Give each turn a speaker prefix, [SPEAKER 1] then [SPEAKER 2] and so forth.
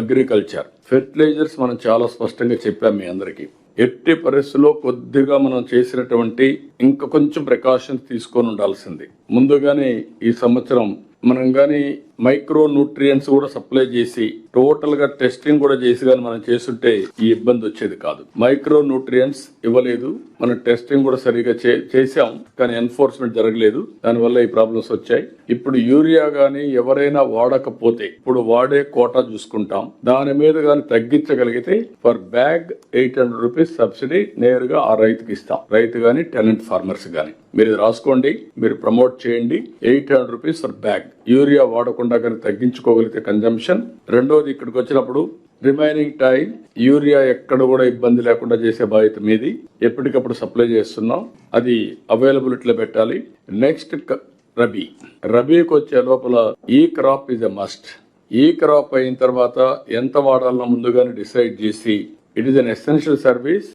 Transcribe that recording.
[SPEAKER 1] Agriculture fertilisers మనం చాలా స్పష్టంగా చెప్పాం మీ అందరికీ. ఎట్టి పరిస్థితుల్లో కొద్దిగా మనం చేసినటువంటి ఇంకా కొంచెం ప్రికాషన్స్ తీసుకొని ఉండాల్సింది. ముందుగానే ఈ సంవత్సరం మనం కానీ మైక్రో న్యూట్రియంట్స్ కూడా సప్లై చేసి టోటల్గా టెస్టింగ్ కూడా చేసి కానీ మనం చేస్తుంటే ఈ ఇబ్బంది వచ్చేది కాదు. మైక్రో న్యూట్రియంట్స్ ఇవ్వలేదు. మనం టెస్టింగ్ కూడా సరిగా చే- కానీ ఎన్ఫోర్స్మెంట్ జరగలేదు. దానివల్ల ఈ ప్రాబ్లమ్స్ వచ్చాయి. ఇప్పుడు యూరియా గానీ ఎవరైనా వాడకపోతే ఇప్పుడు వాడే కోటా చూసుకుంటాం. దాని మీద కానీ తగ్గించగలిగితే per bag eight hundred rupees subsidy నేరుగా ఆ రైతుకి ఇస్తాం. రైతు గాని టెనెంట్ ఫార్మర్స్ గాని. మీరు ఇది రాసుకోండి మీరు ప్రమోట్ చేయండి. Eight hundred rupees for bag urea వాడకుండా కానీ తగ్గించుకోగలిగితే కన్జంప్షన్ రెండోది ఇక్కడికి వచ్చినప్పుడు రిమైనింగ్ టైం యూరియా ఎక్కడ కూడా ఇబ్బంది లేకుండా చేసే బాధ్యత మీది. ఎప్పటికప్పుడు సప్లై చేస్తున్నాం. అది అవైలబిలిటీలో పెట్టాలి. నెక్స్ట్ రబీ. రబీకి వచ్చే లోపల ఈ క్రాప్ ఇస్ ఎ మస్ట్ ఈ క్రాప్ అయిన తర్వాత ఎంత వాడాలన్నా ముందుగానే డిసైడ్ చేసి it is an essential service